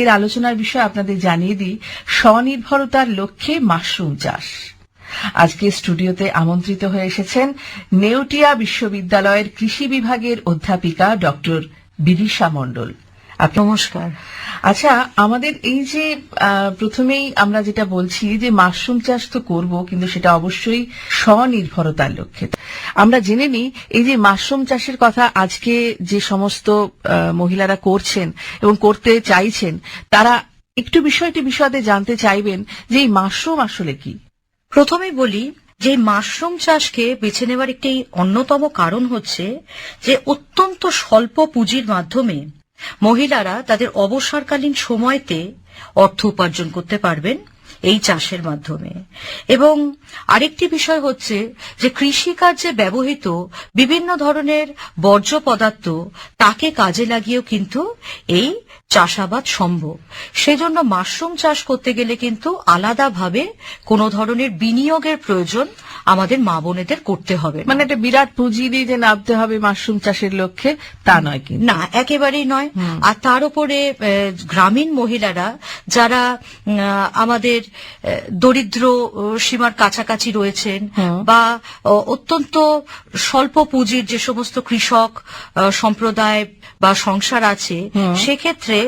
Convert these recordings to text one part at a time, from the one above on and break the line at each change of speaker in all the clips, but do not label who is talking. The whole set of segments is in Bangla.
আজকের আলোচনার বিষয় আপনাদের জানিয়ে দিই, স্বনির্ভরতার লক্ষ্যে মাশরুম চাষ। আজকে স্টুডিওতে আমন্ত্রিত হয়ে এসেছেন নেউটিয়া বিশ্ববিদ্যালয়ের কৃষি বিভাগের অধ্যাপিকা ডক্টর বিদিশা মণ্ডল।
নমস্কার।
আচ্ছা আমাদের এই যে প্রথমেই আমরা যেটা বলছি যে, মাশরুম চাষ তো করব, কিন্তু সেটা অবশ্যই স্বনির্ভরতার লক্ষ্যে। আমরা জেনে নিই, এই যে মাশরুম চাষের কথা আজকে যে সমস্ত মহিলারা করছেন এবং করতে চাইছেন, তারা একটু বিষয়টি বিশদে জানতে চাইবেন যে এই মাশরুম আসলে কি?
প্রথমে বলি যে, মাশরুম চাষকে বেছে নেওয়ার একটি অন্যতম কারণ হচ্ছে যে, অত্যন্ত স্বল্প পুঁজির মাধ্যমে মহিলারা তাদের অবসরকালীন সময়তে অর্থ উপার্জন করতে পারবেন। এই চাষের মাধ্যমে। এবং আরেকটি বিষয় হচ্ছে যে কৃষিকার্যে ব্যবহৃত বিভিন্ন ধরনের বর্জ্য পদার্থ তাকে কাজে লাগিয়েও কিন্তু এই চাষাবাদ সম্ভব। সেজন্য মাশরুম চাষ করতে গেলে কিন্তু আলাদাভাবে কোনো ধরনের বিনিয়োগের প্রয়োজন আমাদের মা বোনেদের করতে হবে
মানে একটা বিরাট পুঁজি দিয়ে যে নামতে হবে মাশরুম চাষের লক্ষ্যে তা নয় কিন্তু।
না একেবারেই নয়। আর তার উপরে গ্রামীণ মহিলারা যারা আমাদের দরিদ্র সীমার কাছাকাছি রয়েছেন বা অত্যন্ত স্বল্প পুঁজির যে সমস্ত কৃষক সম্প্রদায় বা সংসার আছে সেক্ষেত্রে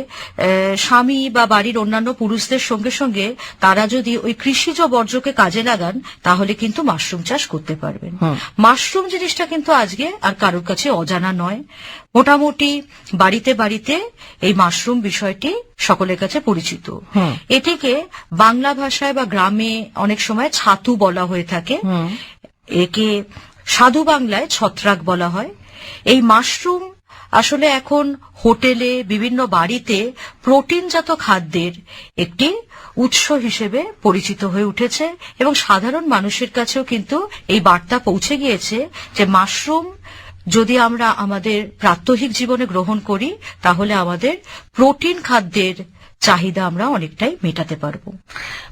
স্বামী বা বাড়ির অন্যান্য পুরুষদের সঙ্গে সঙ্গে তারা যদি ওই কৃষিজ বর্জ্যকে কাজে লাগান তাহলে কিন্তু মাশরুম চাষ করতে পারবেন। মাশরুম জিনিসটা কিন্তু আজকে আর কারোর কাছে অজানা নয়। মোটামুটি বাড়িতে বাড়িতে এই মাশরুম বিষয়টি সকলের কাছে পরিচিত। এটিকে বাংলা ভাষায় বা গ্রামে অনেক সময় ছাতু বলা হয়ে থাকে। একে সাধু বাংলায় ছত্রাক বলা হয়। এই মাশরুম আসলে এখন হোটেলে, বিভিন্ন বাড়িতে প্রোটিনজাত খাদ্যের একটি উৎস হিসেবে পরিচিত হয়ে উঠেছে এবং সাধারণ মানুষের কাছেও কিন্তু এই বার্তা পৌঁছে গিয়েছে যে মাশরুম যদি আমরা আমাদের প্রাত্যহিক জীবনে গ্রহণ করি, তাহলে আমাদের প্রোটিন খাদ্যের চাহিদা আমরা অনেকটাই মেটাতে পারব।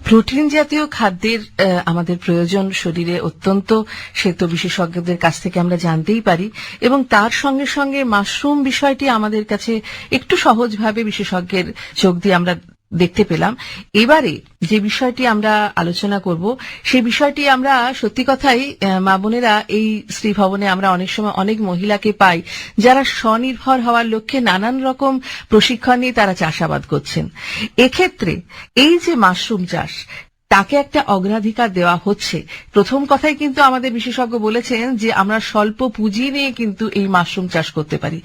প্রোটিন জাতীয় খাদ্যের আমাদের প্রয়োজন শরীরে অত্যন্ত সে তো বিশেষজ্ঞদের কাছ থেকে আমরা জানতেই পারি এবং তার সঙ্গে সঙ্গে মাশরুম বিষয়টি আমাদের কাছে একটু সহজভাবে বিশেষজ্ঞের চোখ দিয়ে আমরা দেখতে পেলাম। এবারে যে বিষয়টি আমরা আলোচনা করব সে বিষয়টি আমরা সত্যি কথাই মা বোনেরা এই শ্রী ভবনে আমরা অনেক সময় অনেক মহিলাকে পাই যারা স্বনির্ভর হওয়ার লক্ষ্যে নানান রকম প্রশিক্ষণ নিয়ে তারা চাষাবাদ করছেন। এক্ষেত্রে এই যে মাশরুম চাষ তাকে একটা অগ্রাধিকার দেওয়া হচ্ছে। প্রথম কথাই কিন্তু আমাদের বিশেষজ্ঞ বলেছেন যে, আমরা স্বল্প পুঁজি নিয়ে কিন্তু এই মাশরুম চাষ করতে পারি।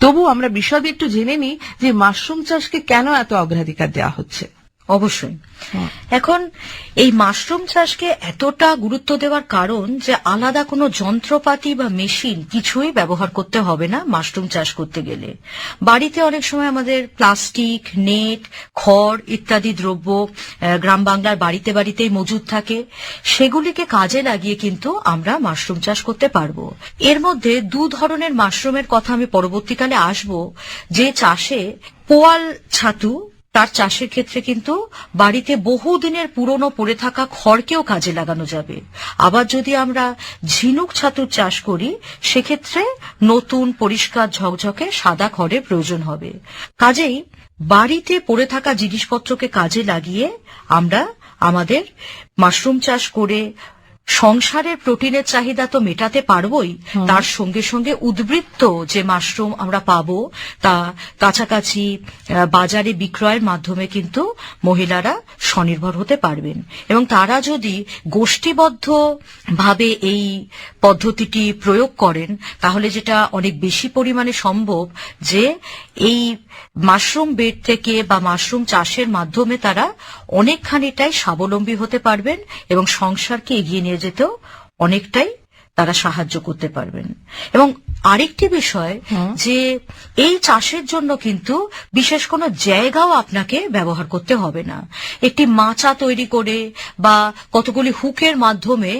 তবু আমরা বিশদে একটু জেনে নিই যে, মাশরুম চাষকে কেন এত অগ্রাধিকার দেওয়া হচ্ছে।
অবশ্যই। এখন এই মাশরুম চাষকে এতটা গুরুত্ব দেওয়ার কারণ যে আলাদা কোনো যন্ত্রপাতি বা মেশিন কিছুই ব্যবহার করতে হবে না মাশরুম চাষ করতে গেলে। বাড়িতে অনেক সময় আমাদের প্লাস্টিক নেট খড় ইত্যাদি দ্রব্য গ্রাম বাংলার বাড়িতে বাড়িতেই মজুদ থাকে। সেগুলিকে কাজে লাগিয়ে কিন্তু আমরা মাশরুম চাষ করতে পারব। এর মধ্যে দু ধরনের মাশরুমের কথা আমি পরবর্তীকালে আসব। যে চাষে পোয়াল ছাতু তার চাষের ক্ষেত্রে কিন্তু বাড়িতে বহুদিনের পুরনো পড়ে থাকা খড়কেও কাজে লাগানো যাবে। আবার যদি আমরা ঝিনুক ছাতুর চাষ করি, সেক্ষেত্রে নতুন পরিষ্কার ঝকঝকে সাদা খড়ের প্রয়োজন হবে। কাজেই বাড়িতে পড়ে থাকা জিনিসপত্রকে কাজে লাগিয়ে আমরা আমাদের মাশরুম চাষ করে সংসারের প্রোটিনের চাহিদা তো মেটাতে পারবই তার সঙ্গে সঙ্গে উদ্বৃত্ত যে মাশরুম আমরা পাবো তা কাছাকাছি বাজারে বিক্রয়ের মাধ্যমে কিন্তু মহিলারা স্বনির্ভর হতে পারবেন। এবং তারা যদি গোষ্ঠীবদ্ধ ভাবে এই পদ্ধতিটি প্রয়োগ করেন, তাহলে যেটা অনেক বেশি পরিমাণে সম্ভব যে এই মাশরুম বেড থেকে বা মাশরুম চাষের মাধ্যমে তারা অনেকখানিটাই স্বাবলম্বী হতে পারবেন এবং সংসারকে এগিয়ে নিয়ে যেতেও অনেকটাই তারা সাহায্য করতে পারবেন। এবং আরেকটি বিষয় যে এই চাষের জন্য কিন্তু বিশেষ কোনো জায়গাও আপনাকে ব্যবহার করতে হবে না। একটি মাচা তৈরি করে বা কতগুলি হুকের মাধ্যমে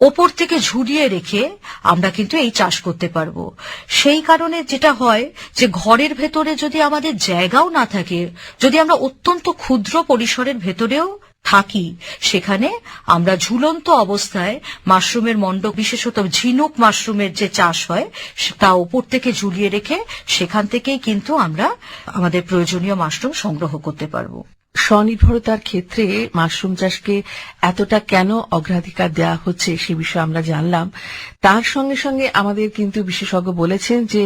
ওপর থেকে ঝুলিয়ে রেখে আমরা কিন্তু এই চাষ করতে পারব। সেই কারণে যেটা হয় যে ঘরের ভেতরে যদি আমাদের জায়গাও না থাকে যদি আমরা অত্যন্ত ক্ষুদ্র পরিসরের ভেতরেও থাকি। সেখানে আমরা ঝুলন্ত অবস্থায় মাশরুমের মণ্ড বিশেষত ঝিনুক মাশরুমের যে চাষ হয়, তা উপর থেকে ঝুলিয়ে রেখে সেখান থেকেই কিন্তু আমরা আমাদের প্রয়োজনীয় মাশরুম সংগ্রহ করতে পারব।
স্বনির্ভরতার ক্ষেত্রে মাশরুম চাষকে এতটা কেন অগ্রাধিকার দেওয়া হচ্ছে সে বিষয়ে আমরা জানলাম। তার সঙ্গে সঙ্গে আমাদের কিন্তু বিশেষজ্ঞ বলেছেন যে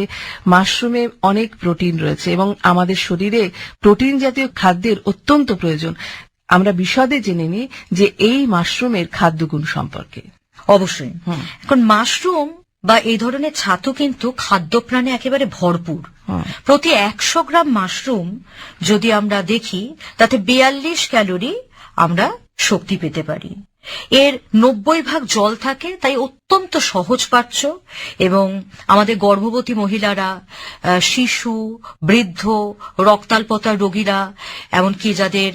মাশরুমে অনেক প্রোটিন রয়েছে এবং আমাদের শরীরে প্রোটিন জাতীয় খাদ্যের অত্যন্ত প্রয়োজন। আমরা বিশদে জেনে নিই যে এই মাশরুমের খাদ্যগুণ সম্পর্কে।
অবশ্যই। এখন মাশরুম বা এই ধরনের ছাতু কিন্তু খাদ্যপ্রাণে একেবারে ভরপুর। প্রতি একশো গ্রাম মাশরুম যদি আমরা দেখি তাতে বিয়াল্লিশ ক্যালোরি আমরা শক্তি পেতে পারি। এর নব্বই ভাগ জল থাকে, তাই অত্যন্ত সহজপাচ্য এবং আমাদের গর্ভবতী মহিলারা শিশু, বৃদ্ধ, রক্তাল্পতার রোগীরা, এমনকি যাদের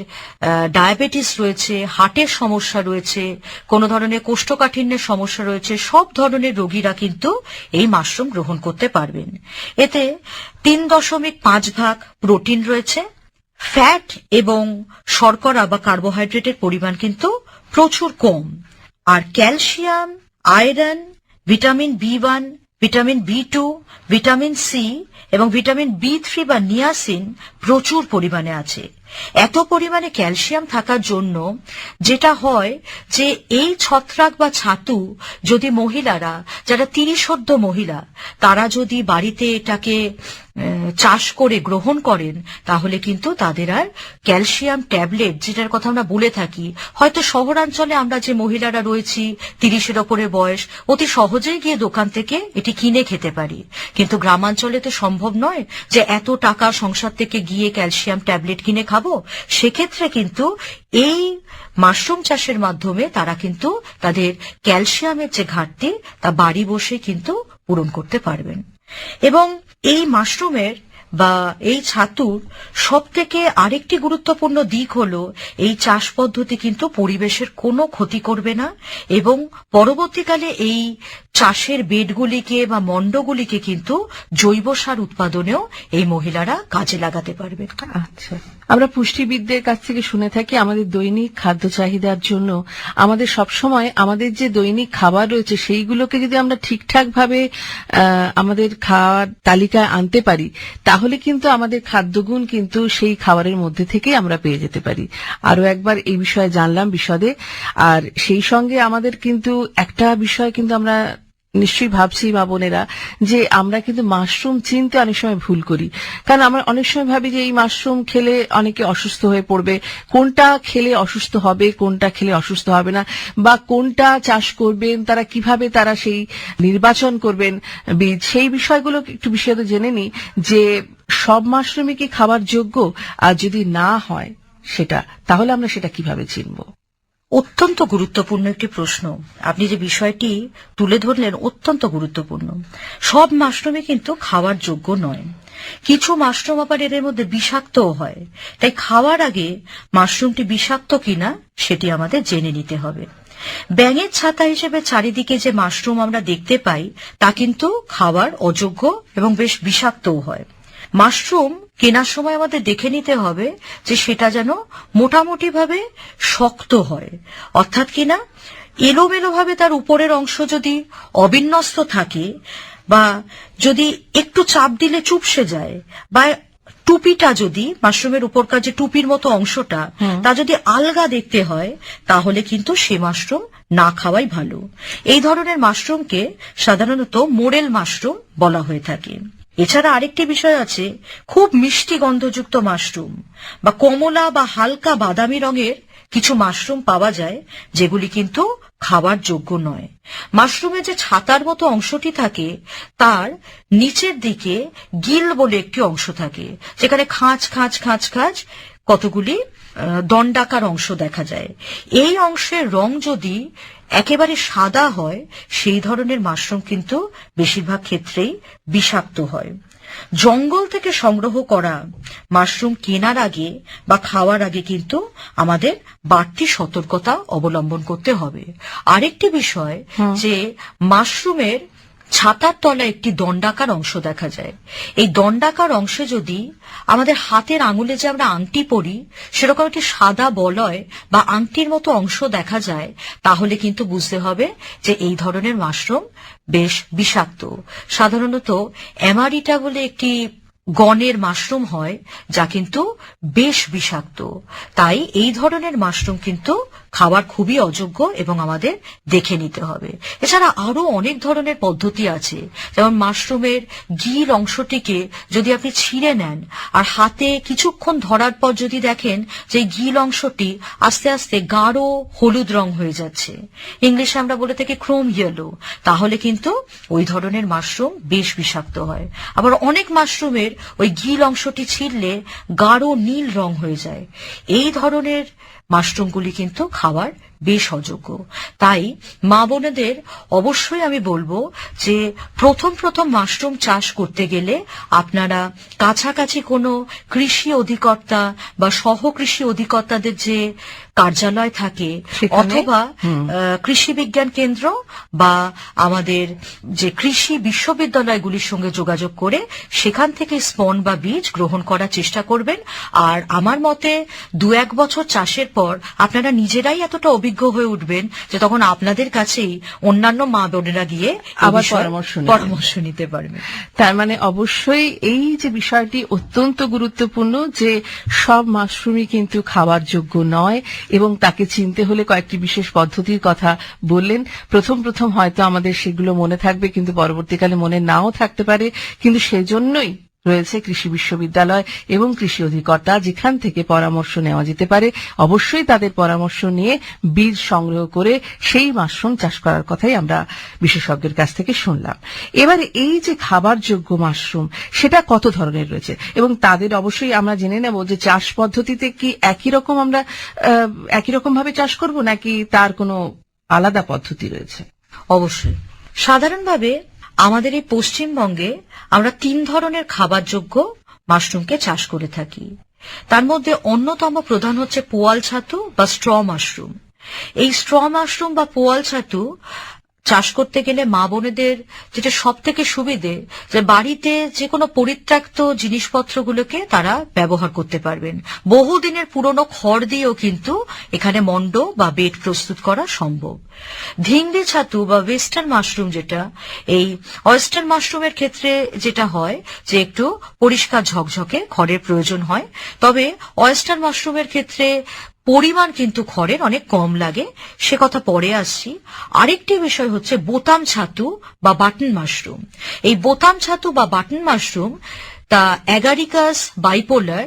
ডায়াবেটিস রয়েছে, হার্টের সমস্যা রয়েছে, কোনো ধরনের কোষ্ঠকাঠিন্যের সমস্যা রয়েছে, সব ধরনের রোগীরা কিন্তু এই মাশরুম গ্রহণ করতে পারবেন। এতে তিন দশমিক পাঁচ ভাগ প্রোটিন রয়েছে ফ্যাট এবং শর্করা বা কার্বোহাইড্রেটের পরিমাণ কিন্তু প্রচুর কম। আর calcium, iron, vitamin B one, vitamin B two, vitamin C এবং ভিটামিন বি থ্রি বা নিয়াসিন প্রচুর পরিমাণে আছে। এত পরিমাণে ক্যালসিয়াম থাকার জন্য যেটা হয় যে এই ছত্রাক বা ছাতু যদি মহিলারা, যারা তিরিশোর্ধ মহিলা, তারা যদি বাড়িতে এটাকে চাষ করে গ্রহণ করেন, তাহলে কিন্তু তাদের আর ক্যালসিয়াম ট্যাবলেট, যেটার কথা আমরা বলে থাকি, হয়তো শহরাঞ্চলে আমরা যে মহিলারা রয়েছি, তিরিশের ওপরে বয়স, অতি সহজেই গিয়ে দোকান থেকে এটি কিনে খেতে পারি। কিন্তু গ্রামাঞ্চলে তো সম্ভব নয় যে এত টাকা সংসার থেকে গিয়ে ক্যালসিয়াম ট্যাবলেট কিনে খাব। সেক্ষেত্রে কিন্তু এই মাশরুম চাষের মাধ্যমে তারা কিন্তু তাদের ক্যালসিয়ামের যে ঘাটতি, তা বাড়ি বসে কিন্তু পূরণ করতে পারবেন। এবং এই মাশরুমের বা এই ছাতুর সব থেকে আরেকটি গুরুত্বপূর্ণ দিক হল, এই চাষ পদ্ধতি কিন্তু পরিবেশের কোনো ক্ষতি করবে না এবং পরবর্তীকালে এই চাষের বেডগুলিকে বা মণ্ডগুলিকে কিন্তু জৈব সার উৎপাদনেও এই মহিলারা কাজে লাগাতে পারবে
আচ্ছা। আমরা পুষ্টিবিদদের কাছ থেকে শুনে থাকি আমাদের দৈনিক খাদ্য চাহিদার জন্য। আমাদের সবসময় আমাদের যে দৈনিক খাবার রয়েছে, সেইগুলোকে যদি আমরা ঠিকঠাক ভাবে আমাদের খাওয়ার তালিকায় আনতে পারি, তাহলে কিন্তু আমাদের খাদ্যগুণ কিন্তু সেই খাবারের মধ্যে থেকেই আমরা পেয়ে যেতে পারি। আরও একবার এই বিষয়ে জানলাম বিশদে। আর সেই সঙ্গে আমাদের কিন্তু একটা বিষয় কিন্তু আমরা নিশ্চয়ই ভাবছি মা বোনেরা, যে আমরা কিন্তু মাশরুম চিনতে অনেক সময় ভুল করি। কারণ আমরা অনেক সময় ভাবি যে এই মাশরুম খেলে অনেকে অসুস্থ হয়ে পড়বে। কোনটা খেলে অসুস্থ হবে, কোনটা খেলে অসুস্থ হবে না, বা কোনটা চাষ করবেন, তারা কীভাবে তারা সেই নির্বাচন করবেন বীজ সেই বিষয়গুলো একটু বিশদ জেনে নিই, যে সব মাশরুমই কি খাবার যোগ্য? আর যদি না হয় সেটা, তাহলে আমরা সেটা কীভাবে চিনবো?
অত্যন্ত গুরুত্বপূর্ণ একটি প্রশ্ন। আপনি যে বিষয়টি তুলে ধরলেন অত্যন্ত গুরুত্বপূর্ণ। সব মাশরুমই কিন্তু খাওয়ার যোগ্য নয়। কিছু মাশরুম আবার এদের মধ্যে বিষাক্তও হয়। তাই খাওয়ার আগে মাশরুমটি বিষাক্ত কিনা সেটি আমাদের জেনে নিতে হবে। ব্যাঙের ছাতা হিসেবে চারিদিকে যে মাশরুম আমরা দেখতে পাই, তা কিন্তু খাওয়ার অযোগ্য এবং বেশ বিষাক্তও হয়। মাশরুম কেনার সময় আমাদের দেখে নিতে হবে যে সেটা যেন মোটামুটিভাবে শক্ত হয়। অর্থাৎ কিনা এলোমেলো ভাবে তার উপরের অংশ যদি অবিন্যস্ত থাকে বা যদি একটু চাপ দিলে চুপসে যায় বা টুপিটা যদি মাশরুমের উপরকার যে টুপির মতো অংশটা তা যদি আলগা দেখতে হয় তাহলে কিন্তু সে মাশরুম না খাওয়াই ভালো। এই ধরনের মাশরুমকে সাধারণত মোরেল মাশরুম বলা হয়ে থাকে। এছাড়া আরেকটি বিষয় আছে, খুব মিষ্টি গন্ধযুক্ত মাশরুম বা কমলা বা হালকা বাদামি রঙের কিছু মাশরুম পাওয়া যায়, যেগুলি কিন্তু খাবার যোগ্য নয়। মাশরুমের যে ছাতার মতো অংশটি থাকে, তার নিচের দিকে গিল বলে একটি অংশ থাকে, যেখানে খাঁচ খাঁচ খাঁচ খাঁচ কতগুলি দণ্ডাকার অংশ দেখা যায়। এই অংশের রং যদি একেবারে সাদা হয় সেই ধরনের মাশরুম কিন্তু বেশিরভাগ ক্ষেত্রেই বিষাক্ত হয়। জঙ্গল থেকে সংগ্রহ করা মাশরুম কেনার আগে বা খাওয়ার আগে কিন্তু আমাদের বাড়তি সতর্কতা অবলম্বন করতে হবে। আরেকটি বিষয় যে মাশরুমের ছাতার তলায় একটি দণ্ডাকার অংশ দেখা যায়। এই দণ্ডাকার অংশে যদি আমাদের হাতের আঙুলে যে আমরা আংটি পরি, সেরকম একটি সাদা বলয় বা আংটির মতো অংশ দেখা যায়, তাহলে কিন্তু বুঝতে হবে যে এই ধরনের মাশরুম বেশ বিষাক্ত। সাধারণত অ্যামারিটা বলে একটি গণের মাশরুম হয়, যা কিন্তু বেশ বিষাক্ত। তাই এই ধরনের মাশরুম কিন্তু খাবার খুবই অযোগ্য এবং আমাদের দেখে নিতে হবে। এছাড়া আরও অনেক ধরনের পদ্ধতি আছে। যেমন মাশরুমের গিল অংশটিকে যদি আপনি ছিঁড়ে নেন আর হাতে কিছুক্ষণ ধরার পর যদি দেখেন যে গিল অংশটি আস্তে আস্তে গাঢ় হলুদ রং হয়ে যাচ্ছে। ইংলিশে আমরা বলে থাকি ক্রোম ইয়েলো তাহলে কিন্তু ওই ধরনের মাশরুম বেশ বিষাক্ত হয়। আবার অনেক মাশরুমের ওই গিল অংশটি ছিঁড়লে গাঢ় নীল রং হয়ে যায়। এই ধরনের মাশরুমগুলি কিন্তু খাওয়ার বেশ অযোগ্য তাই মা বোনেদের অবশ্যই আমি বলব যে প্রথম প্রথম মাশরুম চাষ করতে গেলে আপনারা কাছাকাছি কোনো কৃষি অধিকর্তা বা সহ কৃষি অধিকর্তাদের যে কার্যালয় থাকে অথবা কৃষি বিজ্ঞান কেন্দ্র বা আমাদের যে কৃষি বিশ্ববিদ্যালয়গুলির সঙ্গে যোগাযোগ করে সেখান থেকে স্পন বা বীজ গ্রহণ করার চেষ্টা করবেন। আর আমার মতে দু এক বছর চাষের পর আপনারা নিজেরাই এতটা অভিজ্ঞ হয়ে উঠবেন যে তখন আপনাদের কাছেই অন্যান্য মা বোনেরা গিয়ে
আবার পরামর্শ
পরামর্শ নিতে পারবেন
তার মানে অবশ্যই এই যে বিষয়টি অত্যন্ত গুরুত্বপূর্ণ যে সব মাশরুমই কিন্তু খাওয়ার যোগ্য নয় এবং তাকে চিনতে হলে কয়েকটি বিশেষ পদ্ধতির কথা বললেন। প্রথম প্রথম হয়তো আমাদের সেগুলো মনে থাকবে কিন্তু পরবর্তীকালে মনে নাও থাকতে পারে। কিন্তু সেজন্যই রয়েছে কৃষি বিশ্ববিদ্যালয় এবং কৃষি অধিকর্তা, যেখান থেকে পরামর্শ নেওয়া যেতে পারে। অবশ্যই তাদের পরামর্শ নিয়ে বীজ সংগ্রহ করে সেই মাশরুম চাষ করার কথাই আমরা বিশেষজ্ঞের কাছ থেকে শুনলাম। এবারে এই যে খাবারযোগ্য মাশরুম, সেটা কত ধরনের রয়েছে? এবং তাদের অবশ্যই আমরা জেনে নেব যে চাষ পদ্ধতিতে কি একই রকম আমরা একই রকম ভাবে চাষ করব, নাকি তার কোনো আলাদা পদ্ধতি রয়েছে?
অবশ্যই। সাধারণভাবে আমাদের এই পশ্চিমবঙ্গে আমরা তিন ধরনের খাবারযোগ্য মাশরুমকে চাষ করে থাকি। তার মধ্যে অন্যতম প্রধান হচ্ছে পোয়াল ছাতু বা স্ট্র মাশরুম। এই স্ট্র মাশরুম বা পোয়াল ছাতু চাষ করতে গেলে মা বোনেদের যেটা সব থেকে সুবিধে, যে বাড়িতে যে কোনো পরিত্যক্ত জিনিসপত্রগুলোকে তারা ব্যবহার করতে পারবেন। বহুদিনের পুরনো খড় দিয়েও কিন্তু এখানে মন্ড বা বেড প্রস্তুত করা সম্ভব। ধিংড়ি ছাতু বা ওয়েস্টার্ন মাশরুম যেটা, এই ওয়েস্টার্ন মাশরুমের ক্ষেত্রে যেটা হয় যে একটু পরিষ্কার ঝকঝকে খড়ের প্রয়োজন হয়। তবে ওয়েস্টার্ন মাশরুমের ক্ষেত্রে পরিমাণ কিন্তু খড়ের অনেক কম লাগে। সে কথা পরে আসছি। আরেকটি বিষয় হচ্ছে বোতাম ছাতু বা বাটন মাশরুম। এই বোতাম ছাতু বা বাটন মাশরুম, তা অ্যাগারিকাস বাইপোলার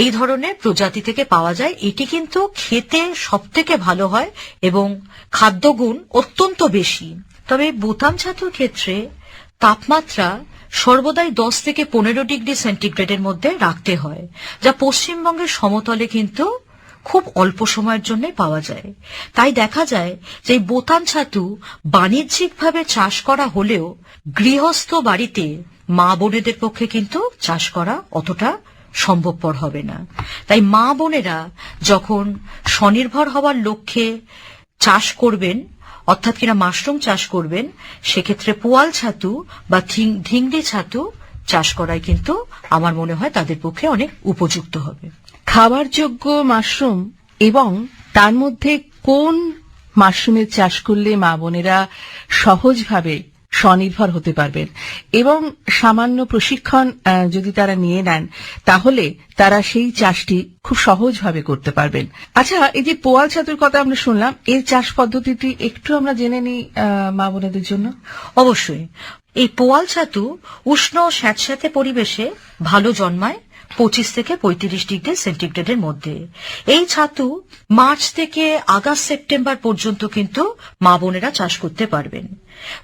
এই ধরনের প্রজাতি থেকে পাওয়া যায়। এটি কিন্তু খেতে সব থেকে ভালো হয় এবং খাদ্যগুণ অত্যন্ত বেশি। তবে বোতাম ছাতুর ক্ষেত্রে তাপমাত্রা সর্বদাই দশ থেকে পনেরো ডিগ্রি সেন্টিগ্রেডের মধ্যে রাখতে হয়, যা পশ্চিমবঙ্গের সমতলে কিন্তু খুব অল্প সময়ের জন্য পাওয়া যায়। তাই দেখা যায় যে বোতাম ছাতু বাণিজ্যিকভাবে চাষ করা হলেও গৃহস্থ বাড়িতে মা বোনেদের পক্ষে কিন্তু চাষ করা অতটা সম্ভবপর হবে না। তাই মা বোনেরা যখন স্বনির্ভর হওয়ার লক্ষ্যে চাষ করবেন, অর্থাৎ কিনা মাশরুম চাষ করবেন, সেক্ষেত্রে পোয়াল ছাতু বা ধিংড়ি ছাতু চাষ করাই কিন্তু আমার মনে হয় তাদের পক্ষে অনেক উপযুক্ত হবে।
খাবার যোগ্য মাশরুম এবং তার মধ্যে কোন মাশরুমের চাষ করলে মা বোনেরা সহজভাবে স্বনির্ভর হতে পারবেন? এবং সামান্য প্রশিক্ষণ যদি তারা নিয়ে নেন, তাহলে তারা সেই চাষটি খুব সহজভাবে করতে পারবেন। আচ্ছা এই যে পোয়াল ছাতুর কথা আমরা শুনলাম, এর চাষ পদ্ধতিটি একটু আমরা জেনে নিই মা বোনেদের জন্য।
অবশ্যই। এই পোয়াল ছাতু উষ্ণ স্যাঁতস্যাঁতে পরিবেশে ভালো জন্মায় পঁচিশ থেকে পঁয়ত্রিশ ডিগ্রি সেন্টিগ্রেডের মধ্যে। এই ছাতু মার্চ থেকে আগস্ট সেপ্টেম্বর পর্যন্ত কিন্তু মা বোনেরা চাষ করতে পারবেন।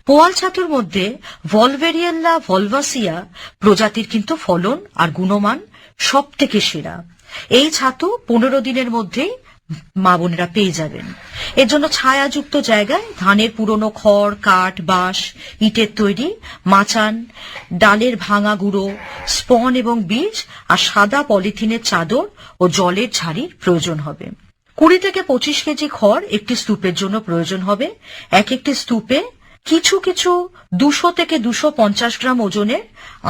পোয়াল ছাতুর মধ্যে ভলভেরিয়েল্লা ভলভাসিয়া প্রজাতির কিন্তু ফলন আর গুণমান সব থেকে সেরা। এই ছাতু পনেরো দিনের মধ্যেই মা বোনেরা পেয়ে যাবেন। এর জন্য ছায়াযুক্ত জায়গায় ধানের পুরনো খড়, কাঠ, বাঁশ, ইটের তৈরি, মাচান, ডালের ভাঙা গুঁড়ো, স্পন এবং বীজ আর সাদা পলিথিনের চাদর ও জলের ঝাড়ির প্রয়োজন হবে। কুড়ি থেকে পঁচিশ কেজি খড় একটি স্তূপের জন্য প্রয়োজন হবে। এক একটি স্তূপে কিছু কিছু দুশো থেকে দুশো পঞ্চাশ গ্রাম ওজনের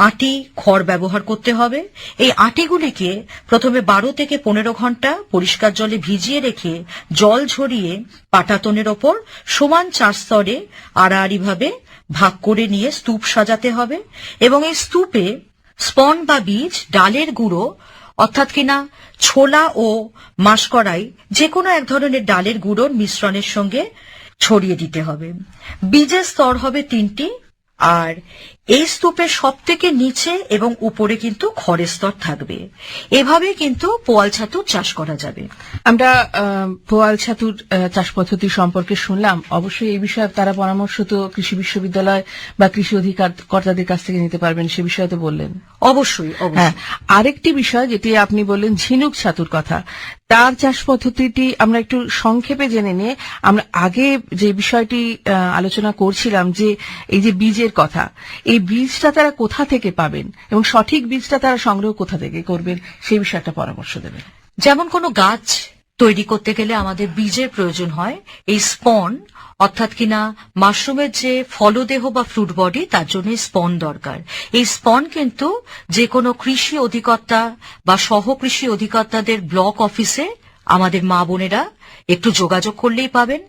আটি খড় ব্যবহার করতে হবে। এই আটিগুলিকে প্রথমে বারো থেকে পনেরো ঘণ্টা পরিষ্কার জলে ভিজিয়ে রেখে জল ঝরিয়ে পাটাতনের ওপর সমান চার স্তরে আড়াআড়িভাবে ভাগ করে নিয়ে স্তূপ সাজাতে হবে এবং এই স্তূপে স্পন বা বীজ, ডালের গুঁড়ো, অর্থাৎ কিনা ছোলা ও মাসকড়াই যে কোনো এক ধরনের ডালের গুঁড়োর মিশ্রণের সঙ্গে ছড়িয়ে দিতে হবে। বীজের স্তর হবে তিনটি আর এই স্তূপের সব থেকে নিচে এবং উপরে কিন্তু খড়ের স্তর থাকবে। এভাবে কিন্তু পোয়াল ছাতুর চাষ করা যাবে।
আমরা পোয়াল ছাতুর চাষ পদ্ধতি সম্পর্কে শুনলাম। অবশ্যই এই বিষয়ে তারা পরামর্শ তো কৃষি বিশ্ববিদ্যালয় বা কৃষি অধিকার কর্তাদের কাছ থেকে নিতে পারবেন সে বিষয়ে তো বললেন।
অবশ্যই
হ্যাঁ
অবশ্যই
আরেকটি বিষয় যেটি আপনি বললেন ঝিনুক ছাতুর কথা। তার চাষ পদ্ধতিটি আমরা একটু সংক্ষেপে জেনে নিয়ে আমরা আগে যে বিষয়টি আলোচনা করছিলাম যে এই যে বীজের কথা, এই বীজটা তারা কোথা থেকে পাবেন এবং সঠিক বীজটা তারা সংগ্রহ কোথা থেকে করবেন সেই বিষয়টা পরামর্শ দেবেন।
যেমন কোনো গাছ তৈরি করতে গেলে আমাদের বীজের প্রয়োজন হয় এই স্পন, অর্থাৎ কিনা মাশরুমের যে ফলদেহ বা ফ্রুট বডি তার জন্য স্পন দরকার। এই স্পন কিন্তু যে কোনো কৃষি অধিকর্তা বা সহ কৃষি অধিকর্তাদের ব্লক অফিসে আমাদের মা বোনেরা একটু যোগাযোগ করলেই পাবেন।